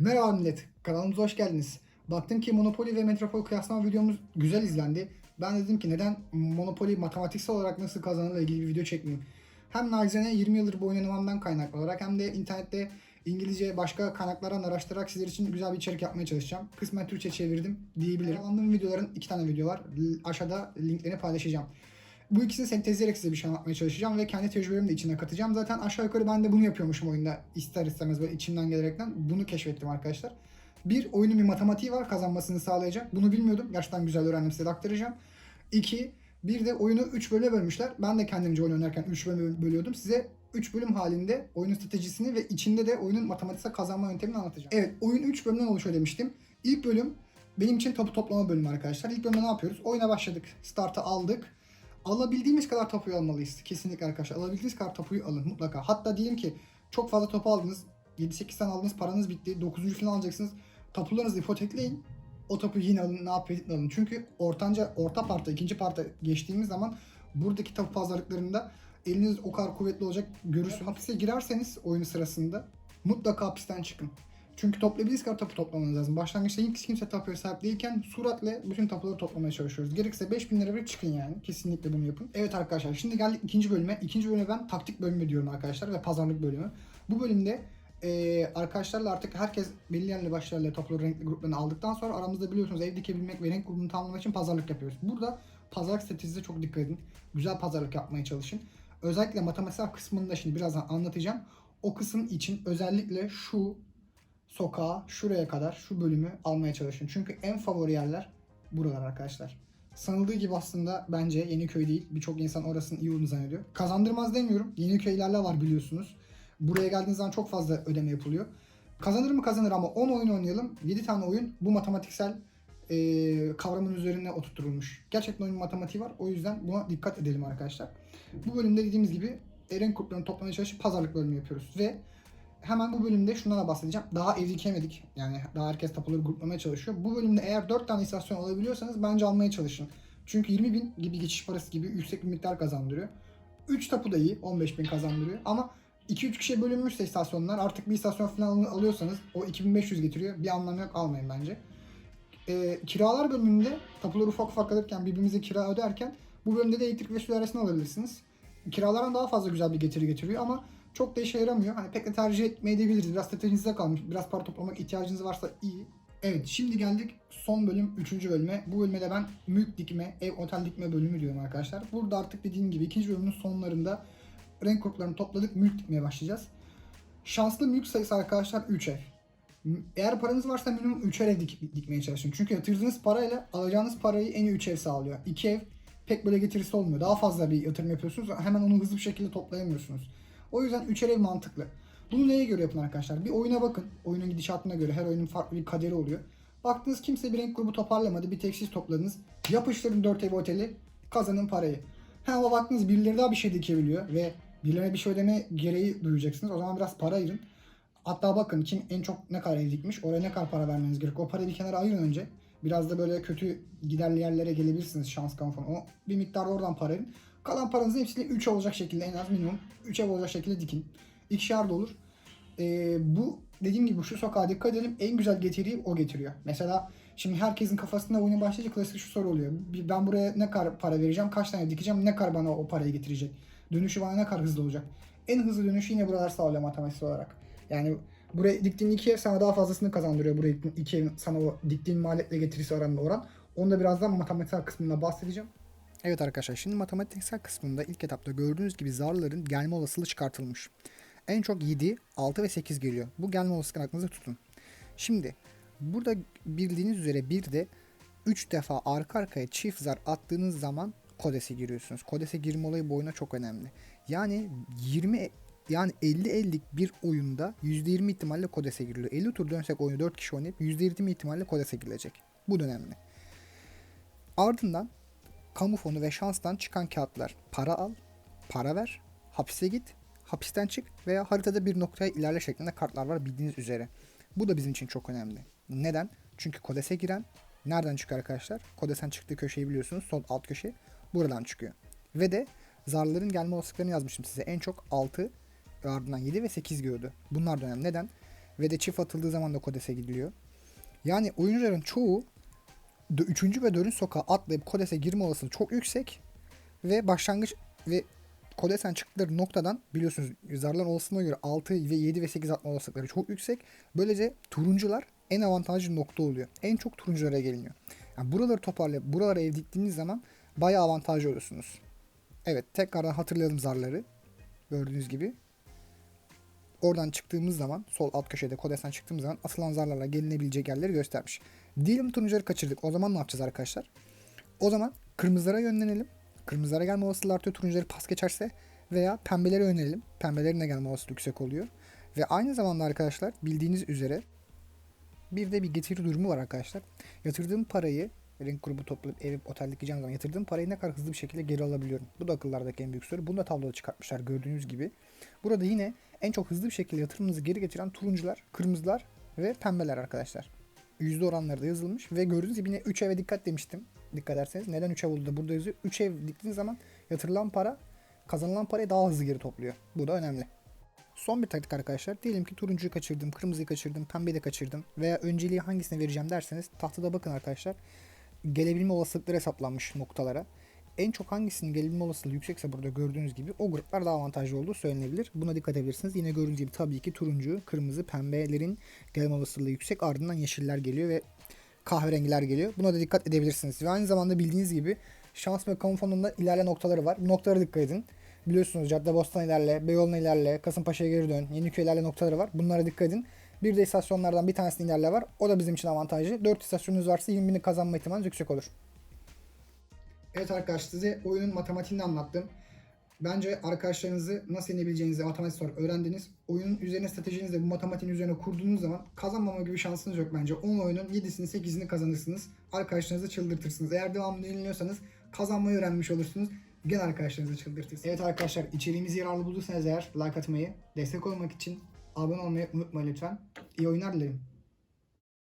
Merhaba millet, kanalımıza hoş geldiniz. Baktım ki Monopoly ve Metropol kıyaslama videomuz güzel izlendi. Ben dedim ki neden Monopoly matematiksel olarak nasıl kazanırla ilgili bir video çekmeyeyim. Hem nacizane 20 yıldır bu oyun oynamamdan kaynaklı olarak hem de internette İngilizce başka kaynaklardan araştırarak sizler için güzel bir içerik yapmaya çalışacağım. Kısmen Türkçe çevirdim diyebilirim. Kullandığım videoların iki tane video var. Aşağıda linklerini paylaşacağım. Bu ikisini sentezleyerek size bir şey anlatmaya çalışacağım ve kendi tecrübelerimi de içine katacağım. Zaten aşağı yukarı ben de bunu yapıyormuşum oyunda ister istemez böyle içimden gelerekten bunu keşfettim arkadaşlar. Bir, oyunun bir matematiği var kazanmasını sağlayacak. Bunu bilmiyordum. Gerçekten güzel öğrendim size de aktaracağım. İki, bir de oyunu 3 bölüme bölmüşler. Ben de kendimce oyun oynarken 3 bölüme bölüyordum. Size 3 bölüm halinde oyunun stratejisini ve içinde de oyunun matematiksel kazanma yöntemini anlatacağım. Evet, oyun 3 bölümden oluşuyor demiştim. İlk bölüm benim için tapu toplama bölümü arkadaşlar. İlk bölümde ne yapıyoruz? Oyuna başladık. Startı aldık. Alabildiğimiz kadar tapuyu almalıyız. Kesinlikle arkadaşlar. Alabildiğiniz kadar tapuyu alın mutlaka. Hatta diyelim ki çok fazla tapu aldınız. 7-8 tane aldınız paranız bitti. 9. falan alacaksınız. Tapularınızı ipotekleyin. O tapuyu yine alın. Ne yapıp alın. Çünkü ortanca, orta parta, ikinci parta geçtiğimiz zaman buradaki tapu pazarlıklarında eliniz o kadar kuvvetli olacak görürsünüz. Hapise girerseniz oyunu sırasında mutlaka hapisten çıkın. Çünkü toplayabildiğiniz kadar tapu toplamanız lazım. Başlangıçta hiç kimse tapuya sahip değilken suratla bütün tapuları toplamaya çalışıyoruz. Gerekirse 5000 lira bir çıkın yani. Kesinlikle bunu yapın. Evet arkadaşlar şimdi geldik ikinci bölüme. İkinci bölüme ben taktik bölümü diyorum arkadaşlar ve pazarlık bölümü. Bu bölümde eee, arkadaşlarla artık herkes belli yerli başlarıyla tapuları renkli gruplarını aldıktan sonra aramızda biliyorsunuz ev dikebilmek ve renk grubunu tamamlamak için pazarlık yapıyoruz. Burada pazarlık stratejisine çok dikkat edin. Güzel pazarlık yapmaya çalışın. Özellikle matematiksel kısmında şimdi birazdan anlatacağım. O kısım için özellikle şu sokağa şuraya kadar şu bölümü almaya çalışın. Çünkü en favori yerler buralar arkadaşlar. Sanıldığı gibi aslında bence Yeniköy değil. Birçok insan orasının iyi olduğunu zannediyor. Kazandırmaz demiyorum. Yeniköylerle var biliyorsunuz. Buraya geldiğiniz zaman çok fazla ödeme yapılıyor. Kazanır mı kazanır ama 10 oyun oynayalım. 7 tane oyun bu matematiksel eee, kavramın üzerine oturtulmuş. Gerçekten oyunun matematiği var. O yüzden buna dikkat edelim arkadaşlar. Bu bölümde dediğimiz gibi Eren kurtlarını toplamaya çalışıp pazarlık bölümü yapıyoruz. Ve hemen bu bölümde şundan da bahsedeceğim. Daha ev dikemedik. Yani daha herkes tapuları gruplamaya çalışıyor. Bu bölümde eğer 4 tane istasyon alabiliyorsanız bence almaya çalışın. Çünkü 20 bin gibi geçiş parası gibi yüksek bir miktar kazandırıyor. 3 tapu da iyi. 15 bin kazandırıyor. Ama 2-3 kişiye bölünmüşse istasyonlar artık bir istasyon falan alıyorsanız o 2500 getiriyor. Bir anlamı yok almayın bence. Ee, kiralar bölümünde tapuları ufak ufak alırken birbirimize kira öderken bu bölümde de elektrik ve su arasını alabilirsiniz. Kiralardan daha fazla güzel bir getiri getiriyor ama çok da işe yaramıyor. Hani pek de tercih etmeyebiliriz. Biraz stratejinize kalmış. Biraz para toplamak ihtiyacınız varsa iyi. Evet şimdi geldik son bölüm 3. bölüme. Bu bölüme de ben mülk dikme, ev otel dikme bölümü diyorum arkadaşlar. Burada artık dediğim gibi ikinci bölümün sonlarında renk gruplarını topladık mülk dikmeye başlayacağız. Şanslı mülk sayısı arkadaşlar 3 ev. Eğer paranız varsa minimum 3 ev dik- dikmeye çalışın. Çünkü yatırdığınız parayla alacağınız parayı en iyi 3 ev sağlıyor. 2 ev pek böyle getirisi olmuyor. Daha fazla bir yatırım yapıyorsunuz. Hemen onu hızlı bir şekilde toplayamıyorsunuz. O yüzden 3 ev mantıklı. Bunu neye göre yapın arkadaşlar? Bir oyuna bakın. Oyunun gidişatına göre her oyunun farklı bir kaderi oluyor. Baktınız kimse bir renk grubu toparlamadı. Bir tek siz topladınız. Yapıştırın 4 ev oteli. Kazanın parayı. Ha ama baktınız birileri daha bir şey dikebiliyor ve birilerine bir şey ödeme gereği duyacaksınız. O zaman biraz para ayırın. Hatta bakın kim en çok ne kadar ev dikmiş oraya ne kadar para vermeniz gerekiyor. O parayı bir kenara ayırın önce. Biraz da böyle kötü giderli yerlere gelebilirsiniz şans falan. O bir miktar oradan para ayırın. Kalan paranızın hepsini 3 olacak şekilde en az minimum 3 ev olacak şekilde dikin. İkişer de olur. Ee, bu dediğim gibi şu sokağa dikkat edelim. En güzel getiriyi o getiriyor. Mesela şimdi herkesin kafasında oyuna başlayınca klasik şu soru oluyor. Ben buraya ne kadar para vereceğim, kaç tane dikeceğim, ne kadar bana o parayı getirecek? Dönüşü bana ne kadar hızlı olacak? En hızlı dönüşü yine buralar sağlıyor matematiksel olarak. Yani buraya diktiğin iki ev sana daha fazlasını kazandırıyor. Buraya iki evin sana o diktiğin maliyetle getirisi arasında oran. Onu da birazdan matematiksel kısmında bahsedeceğim. Evet arkadaşlar şimdi matematiksel kısmında ilk etapta gördüğünüz gibi zarların gelme olasılığı çıkartılmış. En çok 7, 6 ve 8 geliyor. Bu gelme olasılığını aklınızda tutun. Şimdi burada bildiğiniz üzere bir de 3 defa arka arkaya çift zar attığınız zaman kodese giriyorsunuz. Kodese girme olayı bu oyuna çok önemli. Yani 20 yani 50-50'lik bir oyunda %20 ihtimalle kodese giriliyor. 50 tur dönsek oyunu 4 kişi oynayıp %20 ihtimalle kodese girilecek. Bu da önemli. Ardından kamu fonu ve şanstan çıkan kağıtlar para al, para ver, hapise git, hapisten çık veya haritada bir noktaya ilerle şeklinde kartlar var bildiğiniz üzere. Bu da bizim için çok önemli. Neden? Çünkü kodese giren nereden çıkıyor arkadaşlar? Kodesen çıktığı köşeyi biliyorsunuz. Sol alt köşe buradan çıkıyor. Ve de zarların gelme olasılıklarını yazmışım size. En çok 6 ve ardından 7 ve 8 gördü. Bunlar da önemli. Neden? ve de çift atıldığı zaman da Kodes'e gidiliyor. Yani oyuncuların çoğu 3. ve 4. sokağa atlayıp Kodes'e girme olasılığı çok yüksek ve başlangıç ve Kodes'ten çıktıkları noktadan biliyorsunuz zarların olasılığına göre 6 ve 7 ve 8 atma olasılıkları çok yüksek. Böylece turuncular en avantajlı nokta oluyor. En çok turunculara geliniyor. Yani buraları toparlayıp buralara ev diktiğiniz zaman bayağı avantajlı oluyorsunuz. Evet tekrardan hatırlayalım zarları. Gördüğünüz gibi. Oradan çıktığımız zaman sol alt köşede Kodes'ten çıktığımız zaman asılan zarlarla gelinebilecek yerleri göstermiş. Diyelim turuncuları kaçırdık. O zaman ne yapacağız arkadaşlar? O zaman kırmızılara yönlenelim. Kırmızılara gelme olasılığı artıyor turuncuları pas geçerse veya pembelere yönelelim. Pembelerin gelme olasılığı yüksek oluyor. Ve aynı zamanda arkadaşlar bildiğiniz üzere bir de bir getiri durumu var arkadaşlar. Yatırdığım parayı renk grubu toplayıp ev otel dikeceğim zaman yatırdığım parayı ne kadar hızlı bir şekilde geri alabiliyorum. Bu da akıllardaki en büyük soru. Bunu da tabloda çıkartmışlar gördüğünüz gibi. Burada yine en çok hızlı bir şekilde yatırımınızı geri getiren turuncular, kırmızılar ve pembeler arkadaşlar. Yüzde oranları da yazılmış ve gördüğünüz gibi yine 3 eve dikkat demiştim. Dikkat ederseniz neden 3 ev oldu da burada yazıyor. 3 ev diktiğiniz zaman yatırılan para kazanılan parayı daha hızlı geri topluyor. Bu da önemli. Son bir taktik arkadaşlar. Diyelim ki turuncuyu kaçırdım, kırmızıyı kaçırdım, pembeyi de kaçırdım veya önceliği hangisine vereceğim derseniz tahtada bakın arkadaşlar. Gelebilme olasılıkları hesaplanmış noktalara. En çok hangisinin gelebilme olasılığı yüksekse burada gördüğünüz gibi o gruplar daha avantajlı olduğu söylenebilir. Buna dikkat edebilirsiniz. Yine gördüğünüz gibi tabii ki turuncu, kırmızı, pembelerin gelme olasılığı yüksek. Ardından yeşiller geliyor ve kahverengiler geliyor. Buna da dikkat edebilirsiniz. Ve aynı zamanda bildiğiniz gibi şans ve kamu fonunda ilerle noktaları var. Bu noktalara dikkat edin. Biliyorsunuz Caddebostan ilerle, Beyoğlu'na ilerle, Kasımpaşa'ya geri dön, Yeniköy ilerle noktaları var. Bunlara dikkat edin. Bir de istasyonlardan bir tanesinin ilerle var. O da bizim için avantajlı. 4 istasyonunuz varsa 20 bini kazanma ihtimaliniz yüksek olur. Evet arkadaşlar size oyunun matematiğini anlattım. Bence arkadaşlarınızı nasıl yenebileceğinizi matematik olarak öğrendiniz. Oyunun üzerine stratejinizi de bu matematiğin üzerine kurduğunuz zaman kazanmama gibi şansınız yok bence. 10 oyunun 7'sini 8'ini kazanırsınız. Arkadaşlarınızı çıldırtırsınız. Eğer devamlı yeniliyorsanız kazanmayı öğrenmiş olursunuz. Gene arkadaşlarınızı çıldırtırsınız. Evet arkadaşlar içeriğimizi yararlı bulduysanız eğer like atmayı, destek olmak için abone olmayı unutmayın lütfen. İyi oyunlar dilerim.